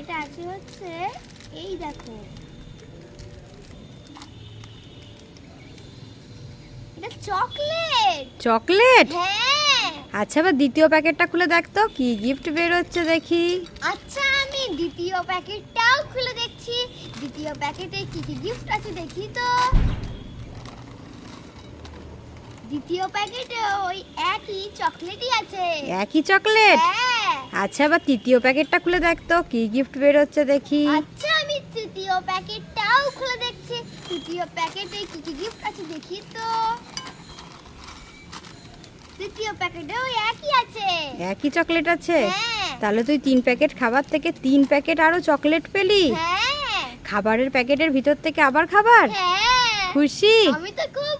প্যাকেটে আছে হচ্ছে এই দেখো। এটা চকলেট! চকলেট? হ্যাঁ। আচ্ছা এবার দ্বিতীয় প্যাকেটটা খুলে দেখ তো কি গিফট দেখি। আচ্ছা আমি দ্বিতীয় প্যাকেটটাও খুলে দেখছি। দ্বিতীয় প্যাকেটে কি কি গিফট আছে দেখি তো। দ্বিতীয় প্যাকেটে ওই একই চকলেটই আছে। একই চকলেট? হ্যাঁ। আচ্ছা এবার তৃতীয় প্যাকেটটা খুলে দেখ তো কি গিফট বেরোচ্ছে দেখি। আচ্ছা আমি তৃতীয় প্যাকেটটাও খুলে দেখছি। তৃতীয় প্যাকেটে কি কি গিফট আছে দেখি তো। তৃতীয় প্যাকেটে ওই একই আছে। একই চকলেট আছে? হ্যাঁ। তাহলে তুই তিন প্যাকেট খাবার থেকে তিন প্যাকেট আরও চকলেট পেলি? হ্যাঁ। খাবারের প্যাকেটের ভিতর থেকে আবার খাবার? হ্যাঁ। খুশি? আমি তো খুব